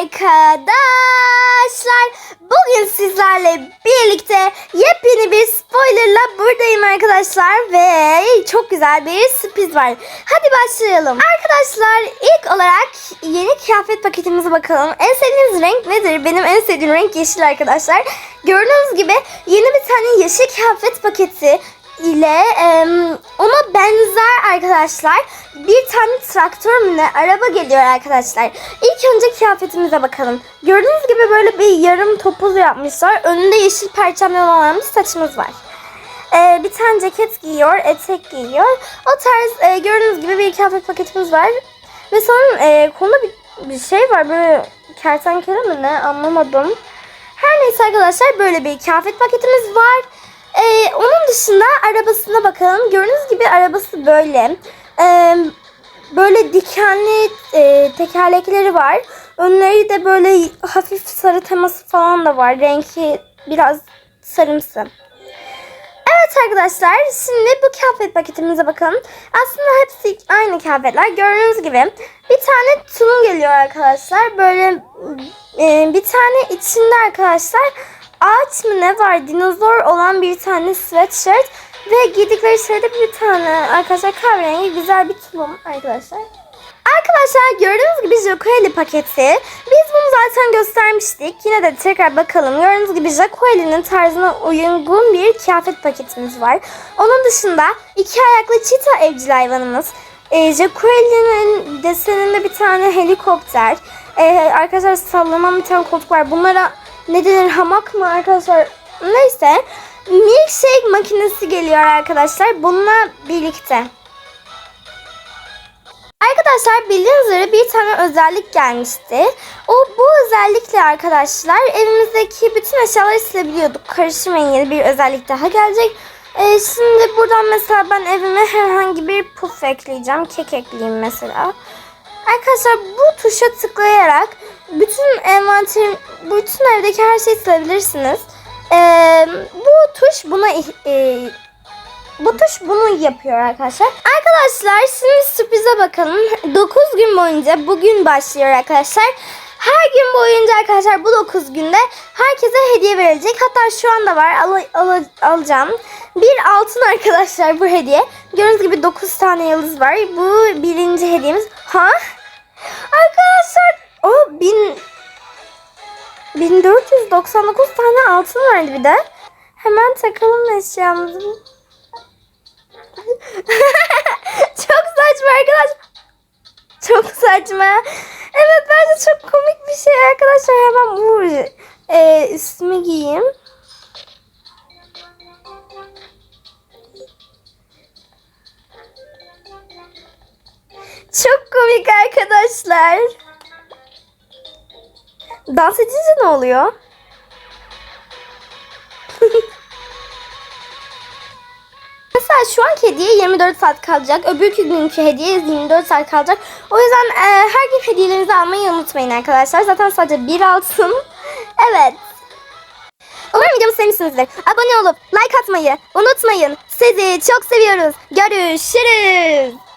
arkadaşlar. Bugün sizlerle birlikte yepyeni bir spoilerla buradayım arkadaşlar ve çok güzel bir sürpriz var. Hadi başlayalım. Arkadaşlar ilk olarak yeni kıyafet paketimize bakalım. En sevdiğiniz renk nedir? Benim en sevdiğim renk yeşil arkadaşlar. Gördüğünüz gibi yeni bir tane yeşil kıyafet paketi ile em, ona benzer arkadaşlar bir tane traktör mü ne araba geliyor arkadaşlar. İlk önce kıyafetimize bakalım. Gördüğünüz gibi böyle bir yarım topuz yapmışlar. Önünde yeşil perçemler olan bir saçımız var. Ee, bir tane ceket giyiyor, etek giyiyor. O tarz e, gördüğünüz gibi bir kıyafet paketimiz var. Ve sonra e, konuda bir, bir şey var böyle kertenkele mi ne anlamadım. Her neyse arkadaşlar böyle bir kıyafet paketimiz var. Ee, onun dışında arabasına bakalım. Gördüğünüz gibi arabası böyle. Ee, böyle dikenli e, tekerlekleri var. Önleri de böyle hafif sarı teması falan da var. Renki biraz sarımsı. Evet arkadaşlar şimdi bu kıyafet paketimize bakalım. Aslında hepsi aynı kıyafetler. Gördüğünüz gibi bir tane tulum geliyor arkadaşlar. Böyle e, bir tane içinde arkadaşlar ağaç mı ne var dinozor olan bir tane sweatshirt ve giydikleri şeyde bir tane arkadaşlar kahverengi güzel bir tulum arkadaşlar. Arkadaşlar gördüğünüz gibi Jokoeli paketi. Biz bunu zaten göstermiştik. Yine de tekrar bakalım. Gördüğünüz gibi Jokoeli'nin tarzına uygun bir kıyafet paketimiz var. Onun dışında iki ayaklı çita evcil hayvanımız. E, Jokoeli'nin deseninde bir tane helikopter. E, arkadaşlar sallanan bir tane koltuk var. Bunlara ne denir hamak mı arkadaşlar? Neyse. Milkshake makinesi geliyor arkadaşlar. Bununla birlikte. Arkadaşlar bildiğiniz üzere bir tane özellik gelmişti. O bu özellikle arkadaşlar evimizdeki bütün eşyaları silebiliyorduk. Karışmayın yeni bir özellik daha gelecek. Ee, şimdi buradan mesela ben evime herhangi bir puf ekleyeceğim. Kek ekleyeyim mesela. Arkadaşlar bu tuşa tıklayarak bütün envanter, bütün evdeki her şeyi silebilirsiniz. Ee, bu tuş buna e, bu tuş bunu yapıyor arkadaşlar. Arkadaşlar şimdi sürprize bakalım. 9 gün boyunca bugün başlıyor arkadaşlar. Her gün boyunca arkadaşlar bu 9 günde herkese hediye verilecek. Hatta şu anda var al, al- alacağım. Bir altın arkadaşlar bu hediye. Gördüğünüz gibi 9 tane yıldız var. Bu birinci hediyemiz. Ha? Arkadaşlar o bin 1499 tane altın vardı bir de. Hemen takalım eşyamızı. çok saçma arkadaş. Çok saçma. Evet bence çok komik bir şey arkadaşlar. Hemen bu e, üstümü giyeyim. Arkadaşlar. Dans edince ne oluyor? Mesela şu anki hediye 24 saat kalacak. Öbürkü günkü hediye 24 saat kalacak. O yüzden e, her gün hediyelerinizi almayı unutmayın arkadaşlar. Zaten sadece bir altın. evet. Umarım videomu sevmişsinizdir. Abone olup like atmayı unutmayın. Sizi çok seviyoruz. Görüşürüz.